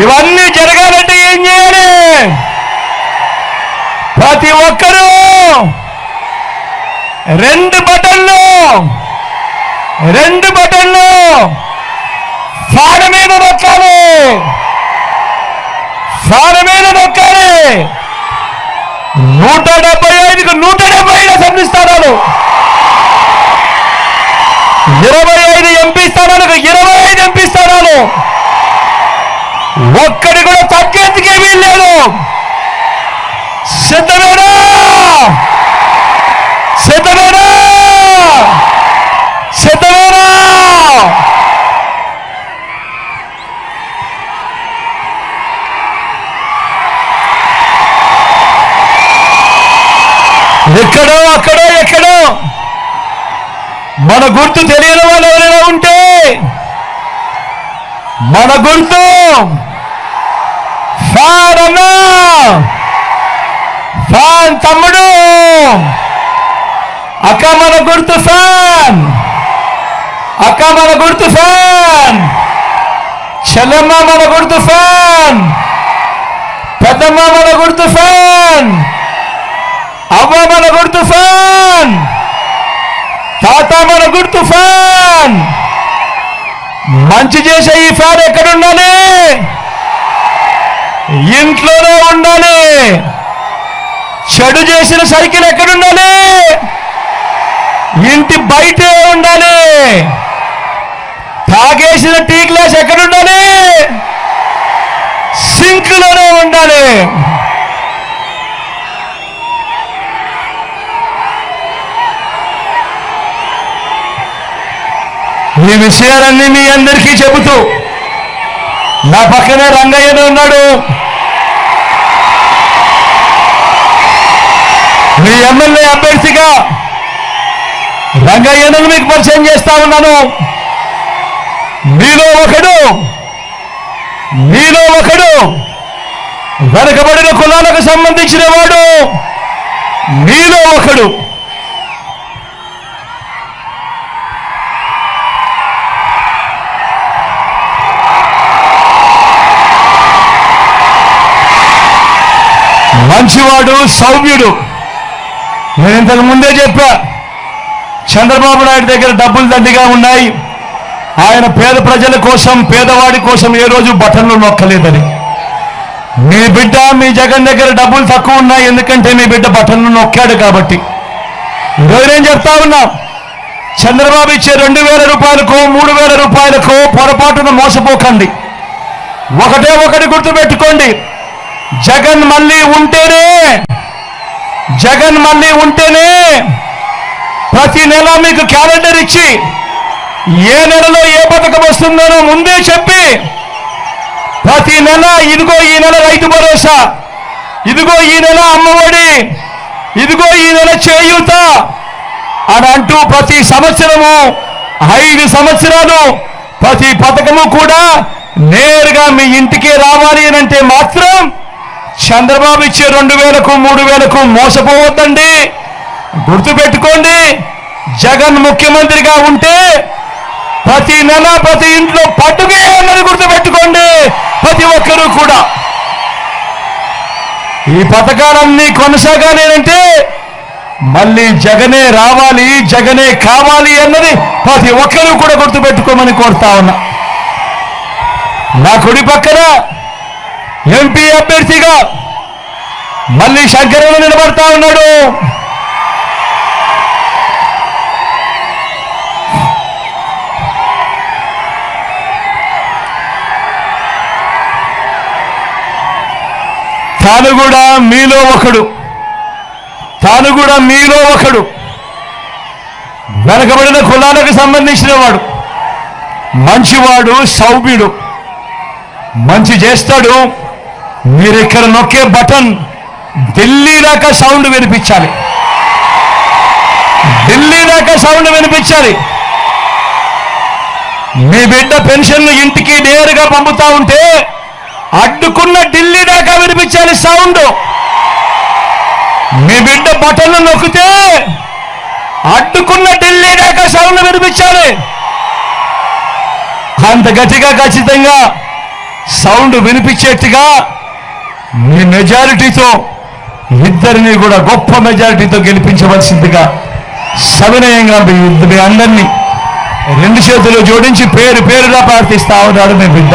ఇవన్నీ జరగాలంటే ఏం చేయాలి? ప్రతి ఒక్కరూ రెండు బటన్లు రెండు బటన్లు ఫ్యాన్ మీద నొక్కాలి. ఫ్యాన్ మీద నొక్కాలి. నూట డెబ్బై ఐదుకు నూట డెబ్బై ఐదు అసెంబ్లీ స్థానాలు. ఇరవై ఐదు ఎంపీ స్థానాలకు ఇరవై ఐదు ఎంపీ స్థానాలు. ఒక్కడి కూడా తగ్గేందుకు ఏమీ లేదు. సిద్ధమేనా? సిద్ధమేనా? సిద్ధమేనా? ఎక్కడో అక్కడో ఎక్కడో? మన గుర్తు తెలియని వాళ్ళు ఎవరైనా ఉంటే మన గుర్తు ఫాన్ ఫ్యాన్ తమ్ముడు. అక్క మన గుర్తు ఫ్యాన్. అక్క మన గుర్తు ఫ్యాన్. చెల్లమ్మ మన గుర్తు ఫ్యాన్. పెద్దమ్మ మన గుర్తు ఫ్యాన్. అవ్వ మన గుర్తు ఫ్యాన్. తాత మన గుర్తు ఫ్యాన్. మంచి చేసే ఈ ఫ్యాన్ ఎక్కడ ఇంట్లోనే ఉండాలి. చెడు చేసిన సైకిల్ ఎక్కడుండాలి? ఇంటి బయటే ఉండాలి. తాగేసిన టీ గ్లాస్ ఎక్కడ ఉండాలి సింక్లోనే ఉండాలి. ఈ విషయాలన్నీ మీ అందరికీ చెబుతూ నా పక్కనే రంగయ్యనే ఉన్నాడు. మీ ఎమ్మెల్యే అభ్యర్థిగా రంగయ్యను మీకు పరిచయం చేస్తా ఉన్నాను. మీలో ఒకడు మీలో ఒకడు వెనకబడిన కులాలకు సంబంధించిన వాడు మీలో ఒకడు. మంచివాడు సౌమ్యుడు. నేను ఇంతకు ముందే చెప్పా చంద్రబాబు నాయుడు దగ్గర డబ్బులు దండిగా ఉన్నాయి. ఆయన పేద ప్రజల కోసం పేదవాడి కోసం ఏ రోజు బటన్లు నొక్కలేదని. మీ బిడ్డ మీ జగన్ దగ్గర డబ్బులు తక్కువ ఉన్నాయి ఎందుకంటే మీ బిడ్డ బటన్లు నొక్కాడు కాబట్టి. ఈరోజు నేను చెప్తా ఉన్నా? చంద్రబాబు ఇచ్చే రెండు వేల రూపాయలకు మూడు వేల రూపాయలకు పొరపాటున మోసపోకండి. ఒకటే ఒకటి గుర్తుపెట్టుకోండి. జగన్ మళ్ళీ ఉంటేనే జగన్ మళ్ళీ ఉంటేనే ప్రతి నెల మీకు క్యాలెండర్ ఇచ్చి ఏ నెలలో ఏ పథకం వస్తుందనో ముందే చెప్పి ప్రతి నెల ఇదిగో ఈ నెల రైతు భరోసా ఇదిగో ఈ నెల అమ్మఒడి ఇదిగో ఈ నెల చేయూత అని అంటూ ప్రతి సంవత్సరము ఐదు సంవత్సరాలు ప్రతి పథకము కూడా నేరుగా మీ ఇంటికే రావాలి అని అంటే మాత్రం చంద్రబాబు ఇచ్చే రెండు వేలకు మూడు వేలకు మోసపోవద్దండి. గుర్తుపెట్టుకోండి జగన్ ముఖ్యమంత్రిగా ఉంటే ప్రతి నెల ప్రతి ఇంట్లో పట్టుకే అన్నది గుర్తుపెట్టుకోండి ప్రతి ఒక్కరూ కూడా. ఈ పథకాలన్నీ కొనసాగాలి అంటే మళ్ళీ జగనే రావాలి జగనే కావాలి అన్నది ప్రతి ఒక్కరూ కూడా గుర్తుపెట్టుకోమని కోరుతా ఉన్నా. నా కుడి పక్కన ఎంపీ అభ్యర్థిగా మళ్ళీ శంకరన్న నిలబడతా ఉన్నాడు. తాను కూడా మీలో ఒకడు. తాను కూడా మీలో ఒకడు. వెనకబడిన కులాలకు సంబంధించిన వాడు. మంచివాడు సౌభ్యుడు మంచి చేస్తాడు. మీరు ఇక్కడ నొక్కే బటన్ ఢిల్లీ దాకా సౌండ్ వినిపించాలి. ఢిల్లీ దాకా సౌండ్ వినిపించాలి. మీ బిడ్డ పెన్షన్లు ఇంటికి నేరుగా పంపుతా ఉంటే అడ్డుకున్న ఢిల్లీ దాకా వినిపించాలి సౌండ్. మీ బిడ్డ బటన్లు నొక్కితే అడ్డుకున్న ఢిల్లీ దాకా సౌండ్ వినిపించాలి. అంత గట్టిగా ఖచ్చితంగా సౌండ్ వినిపించేట్టుగా మీ మెజారిటీతో ఇద్దరిని కూడా గొప్ప మెజారిటీతో గెలిపించవలసిందిగా సవినయంగా మీ మీ అందరినీ రెండు చేతులు జోడించి పేరు పేరుగా ప్రార్థిస్తా ఉన్నాడు మీ బిడ్డ.